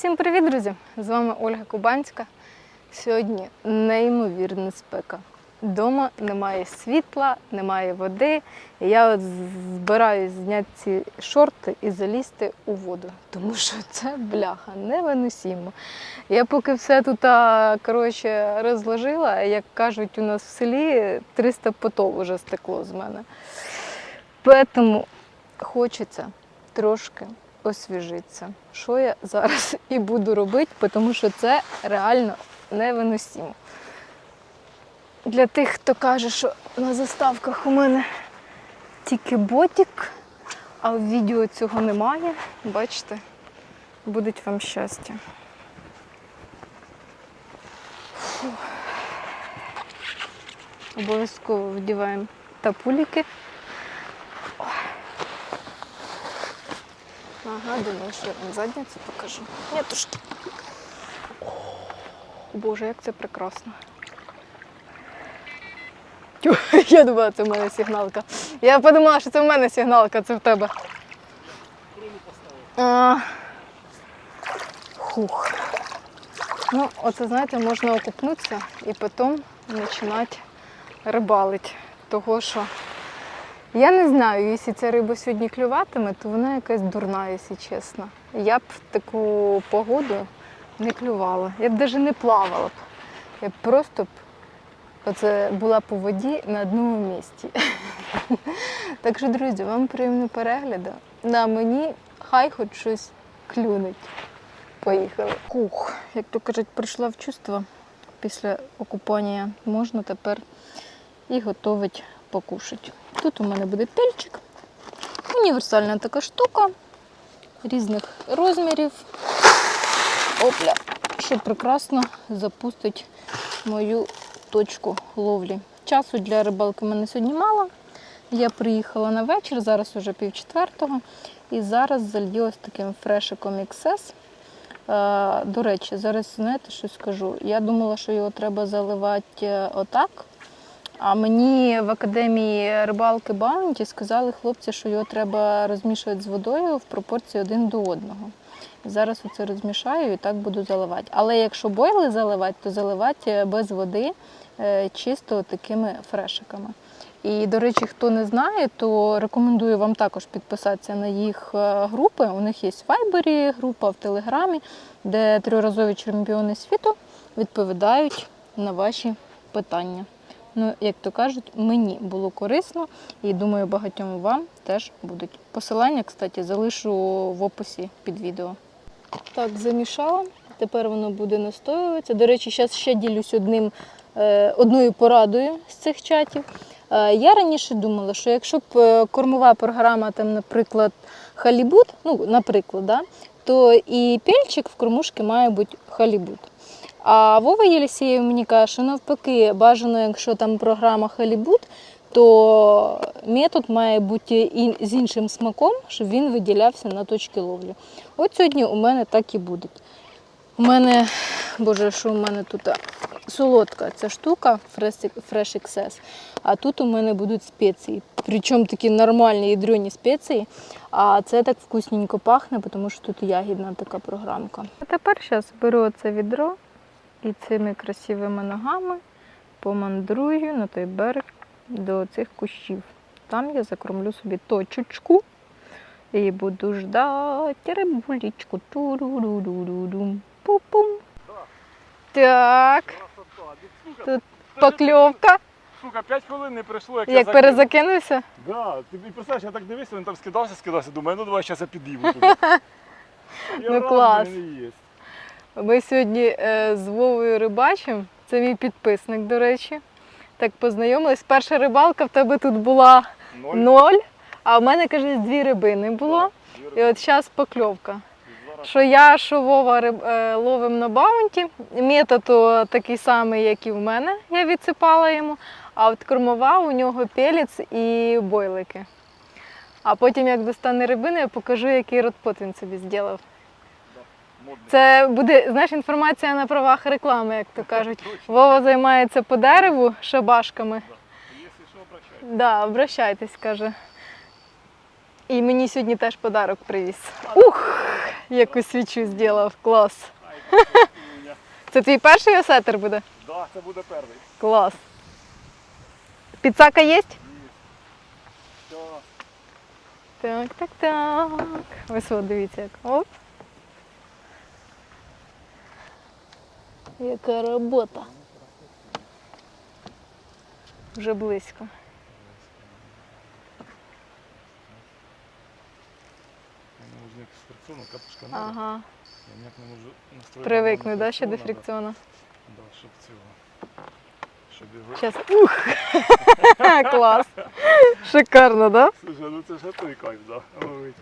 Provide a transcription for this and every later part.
Всім привіт, друзі! З вами Ольга Кубанська. Сьогодні неймовірна спека. Дома немає світла, немає води. Я от збираюсь зняти ці шорти і залізти у воду, тому що це бляха невиносимо. Я поки все тут коротше, розложила, як кажуть у нас в селі, 300 потов вже стекло з мене. Тому хочеться трошки освіжитися. Що я зараз і буду робити, тому що це реально невиносимо. Для тих, хто каже, що на заставках у мене тільки ботик, а в відео цього немає, бачите, буде вам щастя. Обов'язково вдіваємо тапуліки. Ага, думаю, що я вам задницю покажу. Нетушки. Боже, як це прекрасно. Я думала, це в мене сигналка. Я подумала, що це в мене сигналка, це в тебе. А, Хух. Ну, оце, знаєте, можна окупнутися і потім починати рибалити. Того що я не знаю, якщо ця риба сьогодні клюватиме, то вона якась дурна, якщо чесно. Я б в таку погоду не клювала. Я б навіть не плавала б. Я б просто б оце була по воді на одному місці. Так що, друзі, вам приємного перегляду. На мені хай хоч щось клюнуть. Поїхали. Ух, як то кажуть, прийшла в чувство після окупання. Можна тепер і готувати покушати. Тут у мене буде пельчик. Універсальна така штука різних розмірів. Опля, що прекрасно запустить мою точку ловлі. Часу для рибалки в мене сьогодні мало. Я приїхала на вечір, зараз вже пів четвертого. І зараз залью ось таким фрешиком XS. До речі, зараз знаєте, що скажу? Я думала, що його треба заливати е, отак. А мені в академії рибалки Баунті сказали хлопці, що його треба розмішувати з водою в пропорції один до одного. Зараз оце розмішаю і так буду заливати. Але якщо бойли заливати, то заливати без води е, чисто такими фрешиками. І, до речі, хто не знає, то рекомендую вам також підписатися на їх е, групи. У них є в Вайбері група в Телеграмі, де триразові чемпіони світу відповідають на ваші питання. Ну, як то кажуть, мені було корисно і думаю, багатьом вам теж будуть. Посилання, кстати, залишу в описі під відео. Так, замішала. Тепер воно буде настоюватися. До речі, зараз ще ділюсь одним, е, одною порадою з цих чатів. Е, Я раніше думала, що якщо б е, кормова програма, там, наприклад, халібут, ну, наприклад, да, то і пельчик в кормушки має бути халібут. А Вова Єлісєєв мені каже, що навпаки, бажано, якщо там програма халібут, то метод має бути з іншим смаком, щоб він виділявся на точки ловлі. От сьогодні у мене так і буде. У мене, боже, що у мене тут солодка ця штука Fresh XS, а тут у мене будуть спеції. Причому такі нормальні ядрені спеції. А це так вкусненько пахне, тому що тут ягідна така програмка. А тепер зараз беру це відро і цими красивими ногами помандрую на той берег до цих кущів. Там я закормлю собі точечку і буду ждати рибулечку. Пу-пум. Так, тут покльовка. Сука, 5 хвилин не пройшло, як, я Як закинув. перезакинувся? Да, ти представляєш, я так дивився, він там скидався, скидався, думаю, ну давай зараз я підійму туди. Ну, клас. є. Ми сьогодні е, з Вовою рибачимо. Це мій підписник, до речі. Так познайомились. Перша рибалка в тебе тут була Ноль. ноль, а в мене, каже, дві рибини було. І от зараз покльовка. Що я, що Вова риб, е, ловим на баунті. Метод такий самий, як і в мене. Я відсипала йому. А от кормова у нього пелець і бойлики. А потім, як достане рибини, я покажу, який ротпот він собі зробив. Це буде, знаєш, інформація на правах реклами, як то кажуть. Вова займається по дереву шабашками. Якщо що, обращайся. Да, обращайтесь, каже. І мені сьогодні теж подарок привіз. Ух! Яку свічу зробив. Клас. Це твій перший осетер буде? Да, це буде перший. Клас. Піцака є? Все. Так, так, так. Ось от дивіться як. Оп. Яка робота. Вже близько. Я можу ніяк з фрикціону, капушка надо. Ага. Я ніяк не можу настроїти. Привикну, да, ще до фрикціону. Да, да, щоб цього. Щоб його... Зараз. Ух! Клас. Шикарно, да? Слушай, ну це ж той кайф, да. Ловить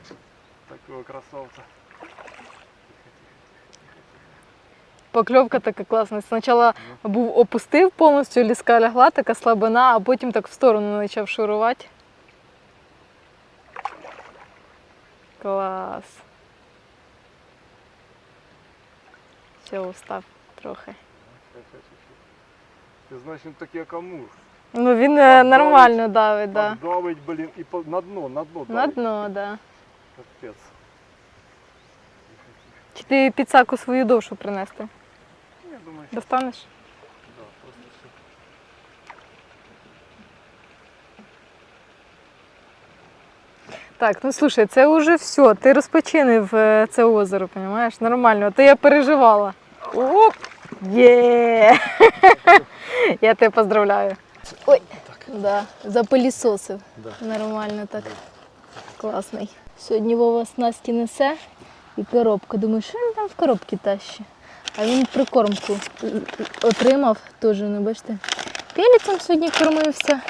такого красавця. Покльовка така класна. Спочатку був опустив повністю, ліска лягла, така слабина, а потім так в сторону почав шурувати. Клас. Все, устав трохи. Ти знаєш, він такий як амур. Ну він е, Так давить. нормально давить, да. Так давить, блін, і по... на дно, на дно На давить. дно, да. Капець. Чи ти підсаку свою довшу принести? Думаю, що Достанеш? да, просто все. Так, ну слушай, це вже все. Ти розпочинив е, це озеро, розумієш? Нормально. То я переживала. Оп! Є! Я тебе поздравляю. Ой, да, запилісосив. Да. Нормально так. Класний. Сьогодні Вова снасті несе і коробка. Думаю, що він там в коробці тащить? А він прикормку отримав, теж, не бачите. Пеліцем сьогодні кормився.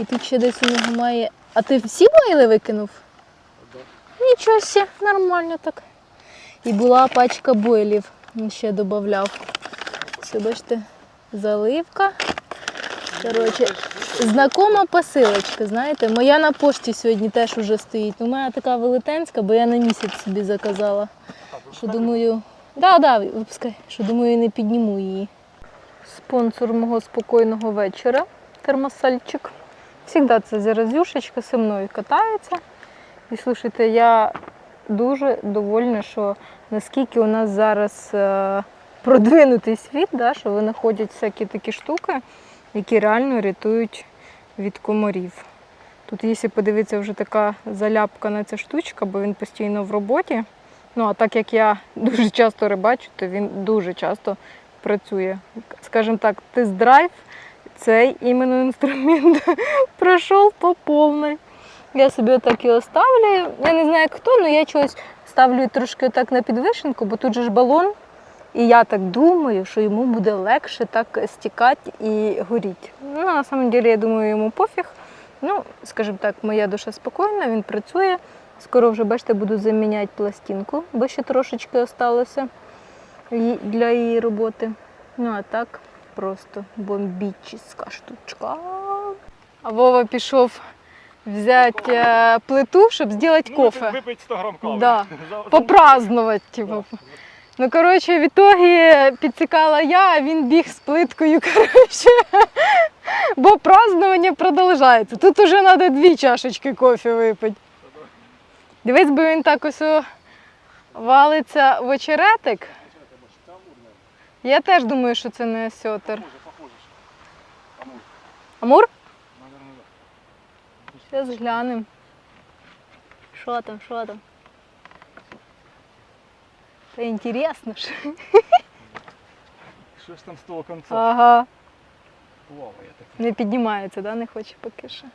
І тут ще десь у нього має. А ти всі бойли викинув? Да. Нічого себе, нормально так. І була пачка бойлів, він ще додавав. Все, бачите, заливка. Коротше, знакома посилочка, знаєте, моя на пошті сьогодні теж уже стоїть. У мене така велетенська, бо я на місяць собі заказала. Що думаю, да, да, випускай, що думаю, не підніму її. Спонсор мого спокійного вечора, термосальчик. Всегда це заразюшечка зі мною катається. І слушайте, я дуже довольна, що наскільки у нас зараз е, продвинутий світ, да, що винаходять всякі такі штуки, які реально рятують від комарів. Тут, якщо подивитися, вже така заляпкана ця штучка, бо він постійно в роботі. Ну, а так як я дуже часто рибачу, то він дуже часто працює. Скажімо так, тест-драйв цей іменно інструмент пройшов по повній. Я собі отак його ставлю. Я не знаю хто, але я чогось ставлю трошки отак на підвишенку, бо тут же ж балон. І я так думаю, що йому буде легше так стікати і горіти. Ну, на самом деле, я думаю, йому пофіг. Ну, скажімо так, моя душа спокійна, він працює. Скоро вже, бачите, буду заміняти пластинку, бо ще трошечки осталося для її роботи. Ну, а так просто бомбічна штучка. А Вова пішов взяти е, плиту, щоб зробити кофе. Випить 100 грам кави. Да. Попразднувати, типу. Ну, коротше, в ітогі підсікала я, а він біг з плиткою, коротше. Бо празднування продовжується. Тут уже треба дві чашечки кофе випити. Дивись, бо він так ось валиться в очеретик. Я теж думаю, що це не сьотер. Амур. Зараз глянемо. Що там, що там? Та інтересно ж. Що ж там з того кінця? Ага. Плаває таке. Не піднімається, да? Не хоче поки що.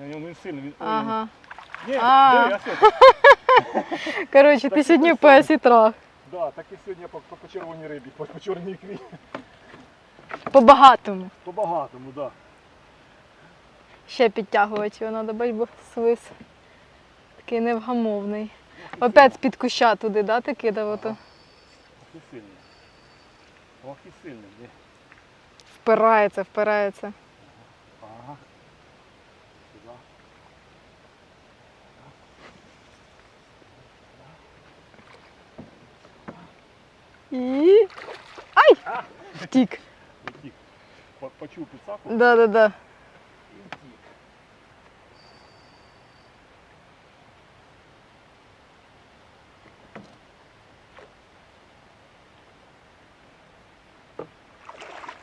Він він сильний. Він... Ага. Ні, А. диви, я сьогодні. Коротше, ти сьогодні по осітрах. Да, так і сьогодні по, по, по червоній рибі, по, по чорній ікрі. По багатому. По багатому, так. Да. Ще підтягувати його треба, бач, бо свис. Такий невгамовний. Опять з-під куща туди, да, ти кидав ото? Ох і сильний. Ох і сильний. Ні. Впирається, впирається. І. Ай! Втік. Почув підсаку. Да, да, да.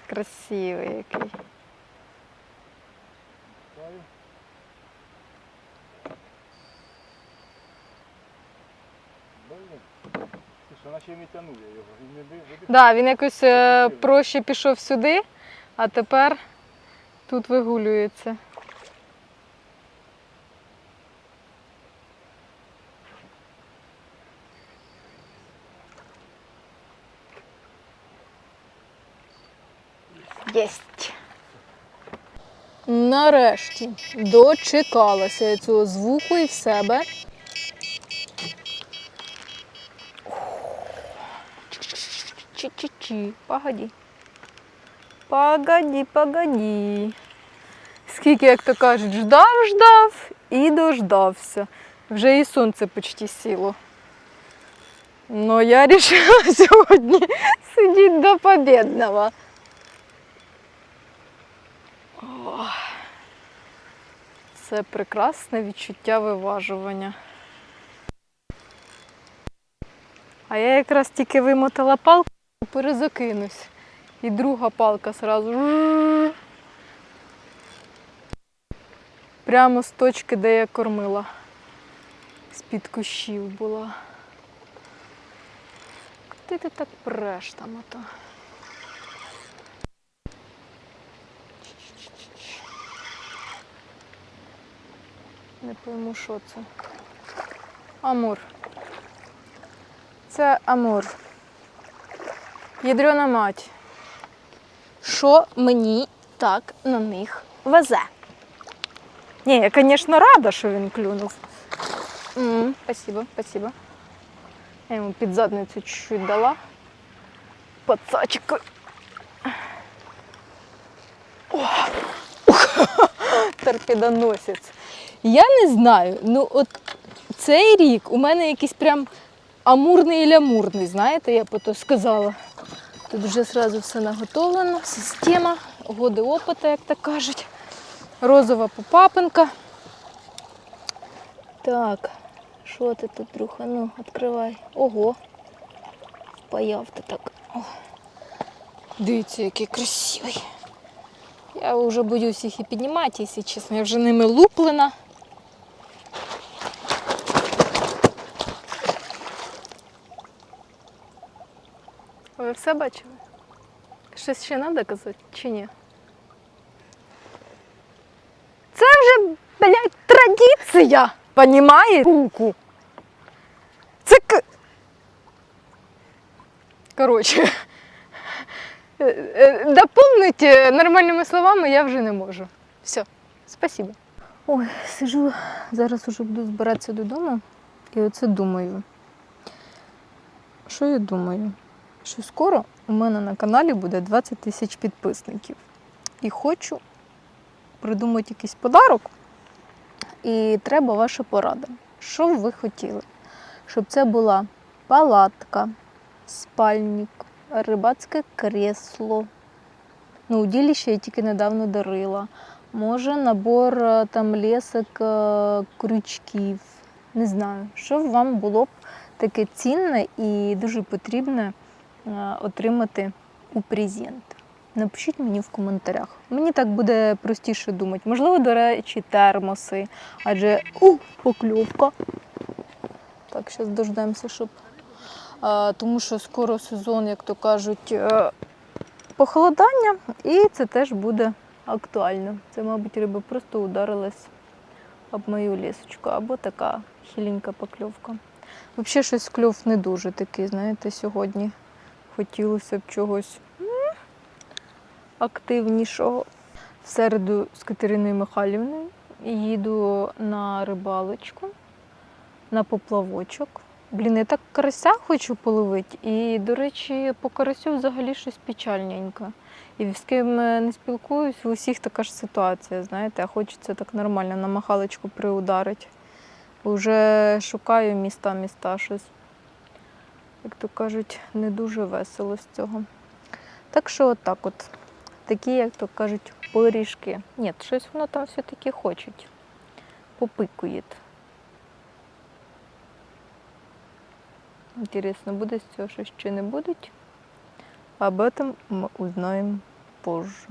Красивий який. Наче не тянув я його. Він не Так, да, він якось е, проще пішов сюди, а тепер тут вигулюється. Єсть. Нарешті дочекалася я цього звуку і в себе. Чи-чи-чи, погоді. Погоді, погоді. Скільки, як то кажуть, ждав, ждав і дождався. Вже і сонце почти сіло. Но я вирішила сьогодні сидіти до побідного. Ох. Це прекрасне відчуття виважування. А я якраз тільки вимотала палку, Перезакинусь. І друга палка сразу. Прямо з точки, де я кормила. З-під кущів була. Куди ти так преш там ото? Не пойму, що це. Амур. Це Амур. Ядрена мать. Що мені так на них везе? Ні, я, звісно, рада, що він клюнув. м спасибо, спасибо. Я йому під задницю чуть-чуть дала. Пацачка. Торпедоносець. Я не знаю, ну от цей рік у мене якийсь прям амурний і лямурний, знаєте, я б то сказала. Тут вже одразу все наготовлено, система, годи опиту, як так кажуть. Розова попапинка. Так, що ти тут, друга? Ну, відкривай. Ого. Впаяв ти так. О. Дивіться, який красивий. Я вже боюсь їх і піднімати, якщо чесно. Я вже ними луплена. Ви все бачили? Щось ще треба казати чи ні? Це вже, блядь, традиція. Понімаєш? Руку. Це к... Коротше. е, е, Доповнити нормальними словами я вже не можу. Все, спасибо. Ой, сижу, зараз уже буду збиратися додому. І оце думаю. Що я думаю? Що скоро у мене на каналі буде 20 тисяч підписників. І хочу придумати якийсь подарок. І треба ваша порада. Що ви хотіли? Щоб це була палатка, спальник, рибацьке кресло. Ну, удилище я тільки недавно дарила. Може, набор е, там лесок, е, крючків. Не знаю, що вам було б таке цінне і дуже потрібне отримати у презент. Напишіть мені в коментарях. Мені так буде простіше думати. Можливо, до речі, термоси, адже у, покльовка. Так, зараз дождемося, щоб. А, тому що скоро сезон, як то кажуть, е, похолодання, і це теж буде актуально. Це, мабуть, риба просто ударилась об мою лісочку, або така хиленька покльовка. Взагалі щось кльов не дуже такий, знаєте, сьогодні хотілося б чогось активнішого. В середу з Катериною Михайлівною їду на рибалочку, на поплавочок. Блін, я так карася хочу половити. І, до речі, по карасю взагалі щось печальненько. І з ким е, не спілкуюсь, у всіх така ж ситуація, знаєте, а хочеться так нормально на махалочку приударити. Уже шукаю міста, міста щось. Як то кажуть, не дуже весело з цього. Так що отак от. Такі, як то кажуть, пиріжки. Ні, щось воно там все-таки хочуть. Попикує. Інтересно, буде з цього щось чи не буде? Об этом ми узнаємо позже.